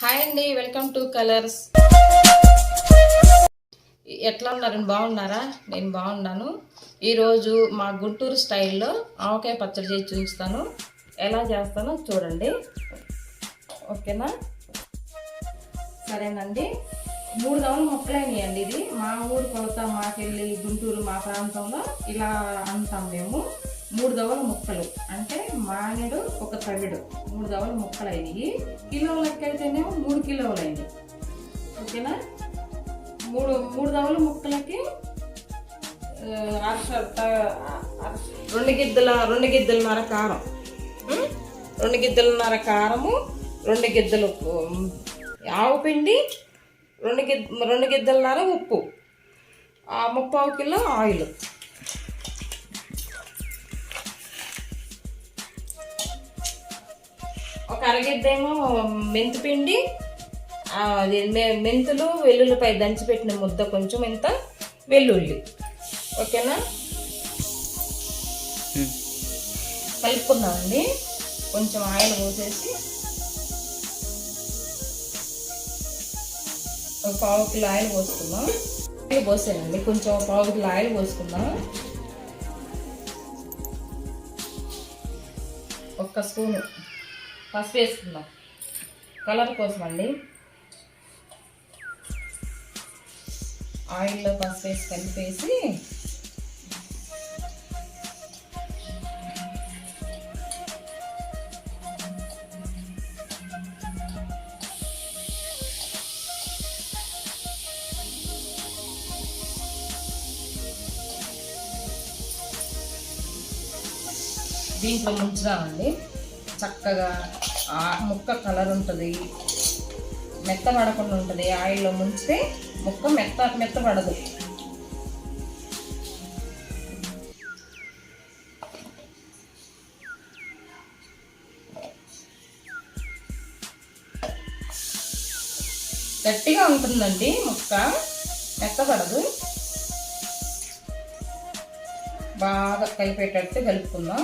Hi అండి welcome to colours. ఎట్లా ఉన్నారండి? బాగున్నారా? నేను బాగున్నాను. ఈరోజు మా గుంటూరు స్టైల్లో ఆవకాయ పచ్చడి చేసి చూపిస్తాను. ఎలా చేస్తానో చూడండి. ఓకేనా? సరేనండి. మూడు దవలు అండి ఇది. మా ఊరు కొలత మాకెళ్ళి గుంటూరు మా ప్రాంతంలో ఇలా అంటాం మేము. మూడు దవల ముక్కలు. అంటే మానేడు ఒక తవిడు మూడు దవల ముక్కలు అయినాయి కిలోల లెక్క అయితేనేమో మూడు కిలోలు అయినాయి ఓకేనా? మూడు మూడు దవల ముక్కలకి రెండు గిద్దల రెండు గిద్దలన్నర కారం. రెండు గిద్దలన్నర కారము రెండు గిద్దలు ఆవు పిండి రెండు గిద్ద రెండు గిద్దలన్నర ఉప్పు. ఆ ముప్పావు కిలో ఆయిల్. అరగిద్దేమో మెంతిపిండి అది మెంతులు వెల్లుల్లిపై దంచిపెట్టిన ముద్ద కొంచెం ఇంత వెల్లుల్లి. ఓకేనా? కలుపుకుందామండి. కొంచెం ఆయిల్ పోసేసి ఒక పావు కిలో ఆయిల్ పోసుకుందాం. ఆయిల్ పోసానండి. కొంచెం ఒక పావు కిలో ఆయిల్ పోసుకుందాం. ఒక్క స్పూను. పసుపు వేసుకుందాం కలర్ కోసం అండి ఆయిల్లో పసుపు వేసి కలిపేసి దీంట్లో ముంచుదామండి. చక్కగా ఆ ముక్క కలర్ ఉంటుంది. మెత్తబడకుండా ఉంటుంది. ఆయిల్లో ముంచితే ముక్క మెత్త మెత్తబడదు గట్టిగా ఉంటుందండి ముక్క. మెత్తబడదు బాగా కలిపేటట్టు కలుపుకుందాం.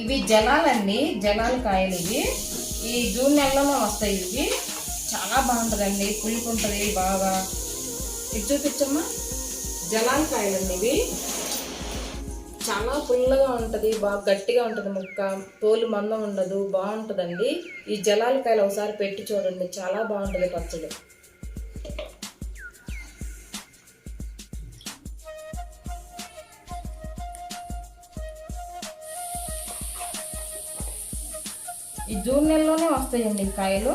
ఇవి జలాలండి జలాల కాయలు ఇవి. ఈ జూన్ నెలలో వస్తాయి ఇవి. చాలా బాగుంటుందండి పులుపు ఉంటుంది బాగా. ఇది చూపించమ్మా. జలాల కాయలండి ఇవి. చాలా పుల్లగా ఉంటుంది బాగా గట్టిగా ఉంటుంది ముక్క. తోలు మందం ఉండదు బాగుంటుందండి. ఈ జలాల కాయలు ఒకసారి పెట్టి చూడండి చాలా బాగుంటుంది పచ్చడి. ఈ జూన్ నెలలోనే వస్తాయండి కాయలు.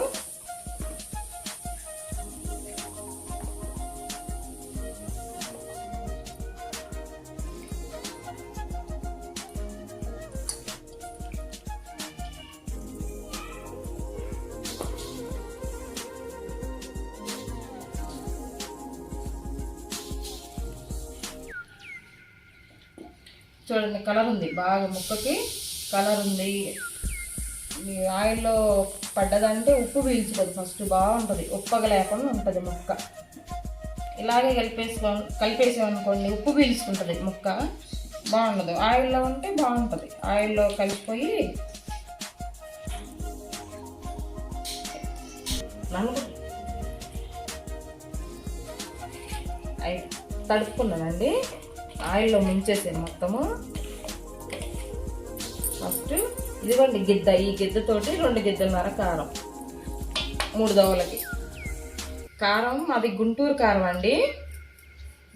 చూడండి కలర్ ఉంది. బాగా ముక్కకి కలర్ ఉంది. ఆయిల్లో పడ్డదంటే ఉప్పు పీల్చుకోదు. ఫస్ట్ బాగుంటుంది. ఉప్పగలేకుండా ఉంటుంది మొక్క. ఇలాగే కలిపేసుకో కలిపేసామనుకోండి ఉప్పు పీల్చుకుంటుంది ముక్క. బాగుండదు. ఆయిల్లో ఉంటే బాగుంటుంది. ఆయిల్లో కలిసిపోయి నలుగు. అయి తడుపుకున్నానండి. ఆయిల్లో ముంచేసాను మొత్తము. ఫస్ట్ ఇదిగోండి గిద్ద ఈ గిద్దతోటి రెండు గిద్దలున్నర కారం. మూడు దోవలకి కారం అది గుంటూరు కారం అండి.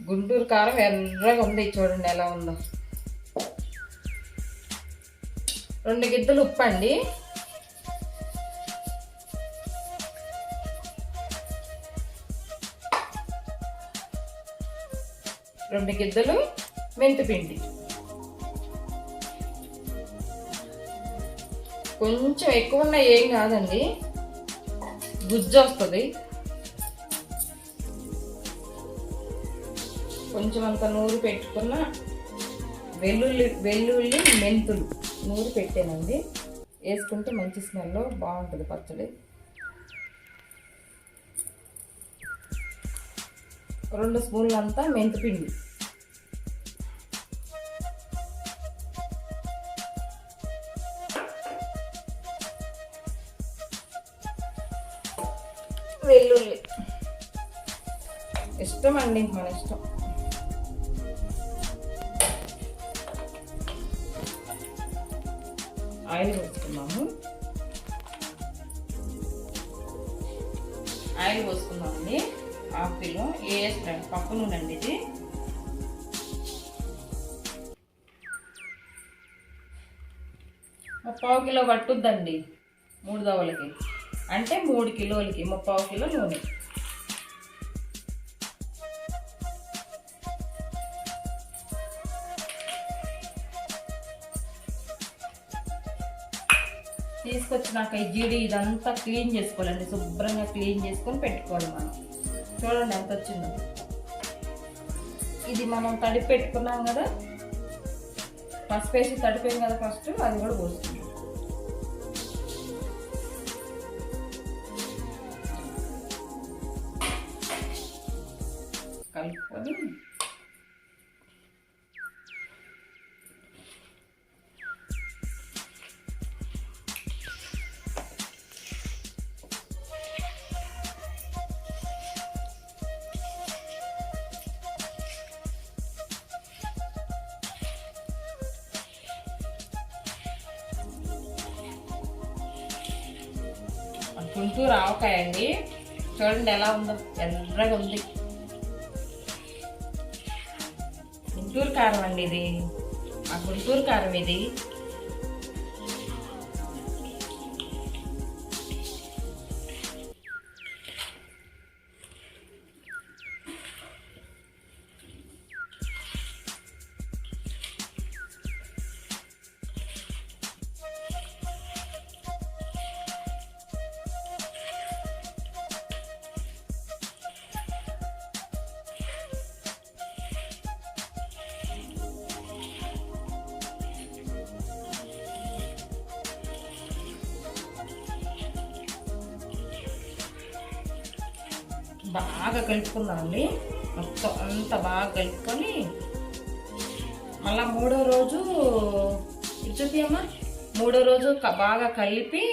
గుంటూరు కారం ఎర్రగా ఉంది చూడండి ఎలా ఉందో. రెండు గిద్దలు ఉప్పు అండి. రెండు గిద్దలు మెంతిపిండి. కొంచెం ఎక్కువ ఉన్న ఏం కాదండి. గుజ్జు వస్తుంది. కొంచెం అంత నూరు పెట్టుకున్న వెల్లుల్లి వెల్లుల్లి మెంతులు నూరు పెట్టానండి. వేసుకుంటే మంచి స్మెల్ బాగుంటుంది పచ్చడి. రెండు స్పూన్లు అంతా మెంతిపిండి. ఇష్టం అండి మన ఇష్టం. ఆయిల్ పోసుకున్నాము ఆయిల్ పోసుకున్నామండి హాఫ్ కిలో వేస్తాను పప్పు నూనె అండి ఇది ముప్పావు కిలో పట్టుద్దండి మూడు దవలకి. అంటే మూడు కిలోలకి ముప్పావు కిలో నూనె. వచ్చినాక ఈ జీడి ఇదంతా క్లీన్ చేసుకోవాలండి. శుభ్రంగా క్లీన్ చేసుకొని పెట్టుకోవాలి మనం. చూడండి ఎంత వచ్చిందో. ఇది మనం తడిపి పెట్టుకున్నాం కదా. పసుపు వేసి తడిపోయింది కదా ఫస్ట్ అది కూడా పోస్తుంది గుంటూరు ఆవకాయ అండి చూడండి ఎలా ఉందో. ఎర్రగా ఉంది. గుంటూరు కారం అండి ఇది. ఆ గుంటూరు కారం ఇది. బాగా కలుపుకుందామండి మొత్తం అంత బాగా కలుపుకొని మళ్ళీ మూడో రోజు ఇచ్చుతీయమ్మా మూడో రోజు బాగా కలిపి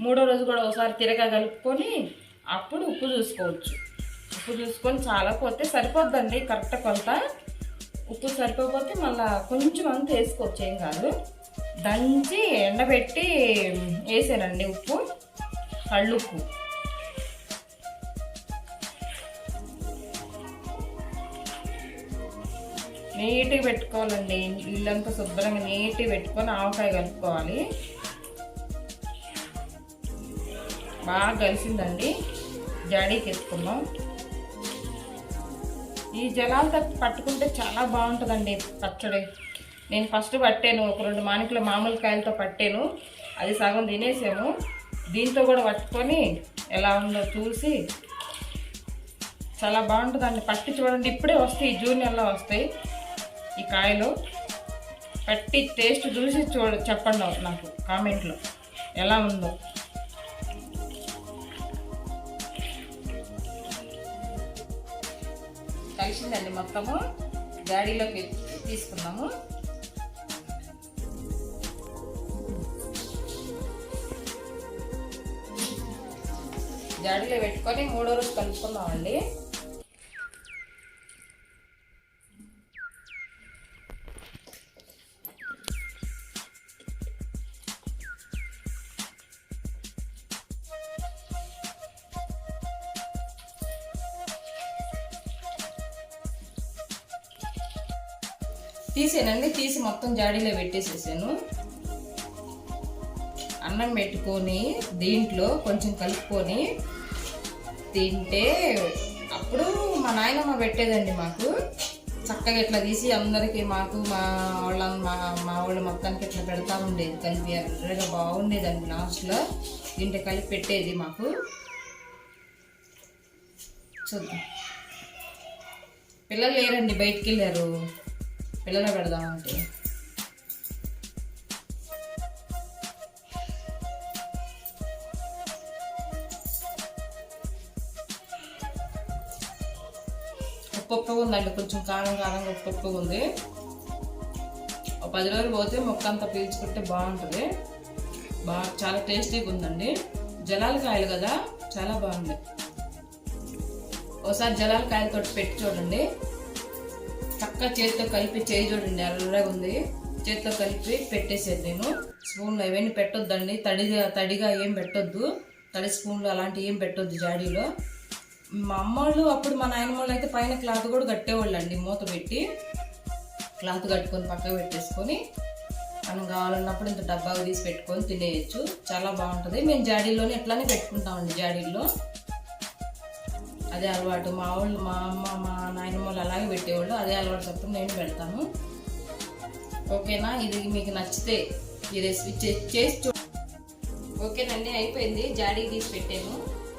మూడో రోజు కూడా ఒకసారి తిరగ కలుపుకొని అప్పుడు ఉప్పు చూసుకోవచ్చు. ఉప్పు చూసుకొని చాలా పోతే సరిపోద్దండి కరెక్ట్ కొలత ఉప్పు సరిపోతే మళ్ళా కొంచెం అంత వేసుకోవచ్చు ఏం కాదు. దంచి ఎండబెట్టి వేసానండి ఉప్పు కళ్ళుప్పు. నీట్గా పెట్టుకోవాలండి. ఇల్లంతా శుభ్రంగా నీట్గా పెట్టుకొని ఆవకాయ కలుపుకోవాలి. బాగా కలిసిందండి. జాడీకి ఎత్తుకుందాం. ఈ జలాలతో పట్టుకుంటే చాలా బాగుంటుందండి పచ్చడి. నేను ఫస్ట్ పట్టాను ఒక రెండు మానికల మామూలు కాయలతో పట్టాను. అది సగం తినేసాము. దీంతో కూడా పట్టుకొని ఎలా ఉందో చూసి చాలా బాగుంటుందండి. పట్టి చూడండి ఇప్పుడే వస్తాయి జూన్ నెలలో వస్తాయి. ఈ కాయలు పట్టి టేస్ట్ చూసి చూ చెప్పండి నాకు కామెంట్లో. ఎలా ఉందో. కలిసిందండి మొత్తము. గాడీలోకి తీసుకున్నాము జాడీలో పెట్టుకొని మూడో రోజు కలుపుకుందామండి. తీసేనండి తీసి మొత్తం జాడీలో పెట్టేసేసాను. అన్నం పెట్టుకొని దీంట్లో కొంచెం కలుపుకొని తింటే అప్పుడు మా నాయనమ్మ పెట్టేదండి మాకు. చక్కగా ఇట్లా తీసి అందరికీ మాకు మా వాళ్ళ మా మా వాళ్ళు మొత్తానికి ఇట్లా పెడతా ఉండేది. కలిపి ఎర్రగా బాగుండేదండి లాస్ట్లో దీంట్లో కలిపి పెట్టేది మాకు. చూద్దాం. పిల్లలు లేరండి బయటికి వెళ్ళారు. పిల్లలు పెడదామంటే ఉప్పు ఉప్పుగా ఉందండి కొంచెం కారం కారంగా ఉప్పు ఉప్పుగా ఉంది. ఒక పది రోజులు పోతే మొక్క అంతా పీల్చుకుంటే బాగుంటుంది. బాగా చాలా టేస్టీగా ఉందండి. జలాల కాయలు కదా చాలా బాగుంది. ఒకసారి జలాల కాయలతో పెట్టి చూడండి. చక్కగా చేతితో కలిపి చేయి చూడండి ఎర్రగా ఉంది. చేతితో కలిపి పెట్టేసేది నేను. స్పూన్లో ఇవన్నీ పెట్టొద్దండి. తడిగా తడిగా ఏం పెట్టొద్దు. తడి స్పూన్లు అలాంటివి ఏం పెట్టొద్దు జాడీలో. మా అమ్మోళ్ళు అప్పుడు మా నాయనమ్మోళ్ళు అయితే పైన క్లాత్ కూడా కట్టేవాళ్ళు అండి మూత పెట్టి. క్లాత్ కట్టుకొని పక్కకు పెట్టేసుకొని మనం కావాలన్నప్పుడు ఇంత డబ్బాకు తీసి పెట్టుకొని తినేయచ్చు. చాలా బాగుంటుంది. మేము జాడీలోనే ఎట్లానే పెట్టుకుంటామండి జాడీల్లో. అదే అలవాటు. మా వాళ్ళు మా అమ్మ మా నాయనమ్మ వాళ్ళు అలాగే పెట్టేవాళ్ళు. అదే అలవాటు చొప్పున నేను పెడతాను. ఓకేనా? ఇది మీకు నచ్చితే ఈ రెసిపీ చేసి చూ ఓకేనండి అయిపోయింది. జాడీ తీసి పెట్టాను.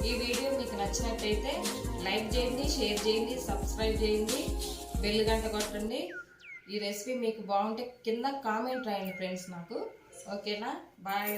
ఈ వీడియో మీకు నచ్చినట్లయితే లైక్ చేయండి షేర్ చేయండి సబ్స్క్రైబ్ చేయండి బెల్ గంట కొట్టండి. ఈ రెసిపీ మీకు బాగుంటే కింద కామెంట్ రాయండి ఫ్రెండ్స్ నాకు. ఓకేనా? బాయ్.